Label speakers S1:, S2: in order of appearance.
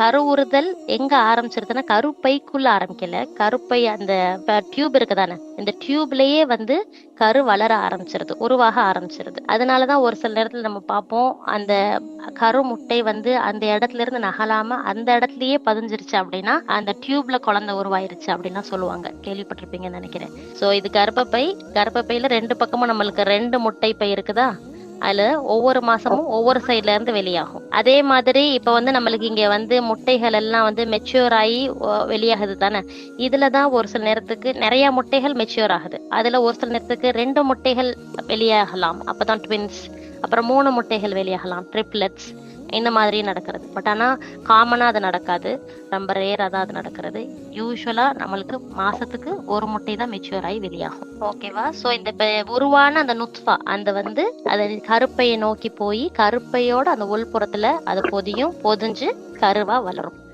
S1: கருவுறுதல் எங்க ஆரம்பிச்சிருதுன்னா கருப்பைக்குள்ள ஆரம்பிக்கல. கருப்பை அந்த டியூப் இருக்குதானே? இந்த டியூப்லயே வந்து கரு வளர ஆரம்பிச்சிருது உருவாக ஆரம்பிச்சிருது. அதனாலதான் ஒரு சில நேரத்துல நம்ம பார்ப்போம் அந்த கரு முட்டை வந்து அந்த இடத்துல இருந்து நகலாம அந்த இடத்துலயே பதிஞ்சிருச்சு அப்படின்னா அந்த டியூப்ல குழந்தை உருவாயிருச்சு அப்படின்னா சொல்லுவாங்க. கேள்விப்பட்டிருப்பீங்கன்னு நினைக்கிறேன். சோ இது கர்ப்பப்பை கர்ப்பப்பையில ரெண்டு பக்கமும் நம்மளுக்கு ரெண்டு முட்டை பை இருக்குதா? அதுல ஒவ்வொரு மாசமும் ஒவ்வொரு சைட்ல இருந்து வெளியாகும். அதே மாதிரி இப்ப வந்து நம்மளுக்கு இங்க வந்து முட்டைகள் எல்லாம் வந்து மெச்சூர் ஆகி வெளியாகுது தானே? இதுல தான் ஒரு சில நேரத்துக்கு நிறைய முட்டைகள் மெச்சூர் ஆகுது. அதுல ஒரு சில நேரத்துக்கு ரெண்டு முட்டைகள் வெளியாகலாம். அப்பதான் ட்வின்ஸ் அப்புறம் மூணு முட்டைகள் வெளியாகலாம். ட்ரிப்லெட்ஸ் இந்த மாதிரி நடக்கிறது. பட் ஆனால் காமனாக அது நடக்காது. ரொம்ப ரேராக தான் அது நடக்கிறது. யூஸ்வலாக நம்மளுக்கு மாதத்துக்கு ஒரு முட்டை தான் மெச்சூர் ஆகி வெளியாகும். ஓகேவா ஸோ இந்த உருவான அந்த நுத்ஃபா அந்த வந்து அது கருப்பையை நோக்கி போய் கருப்பையோட அந்த உள்புறத்தில் அது பொதியும் பொதிஞ்சு கருவாக வளரும்.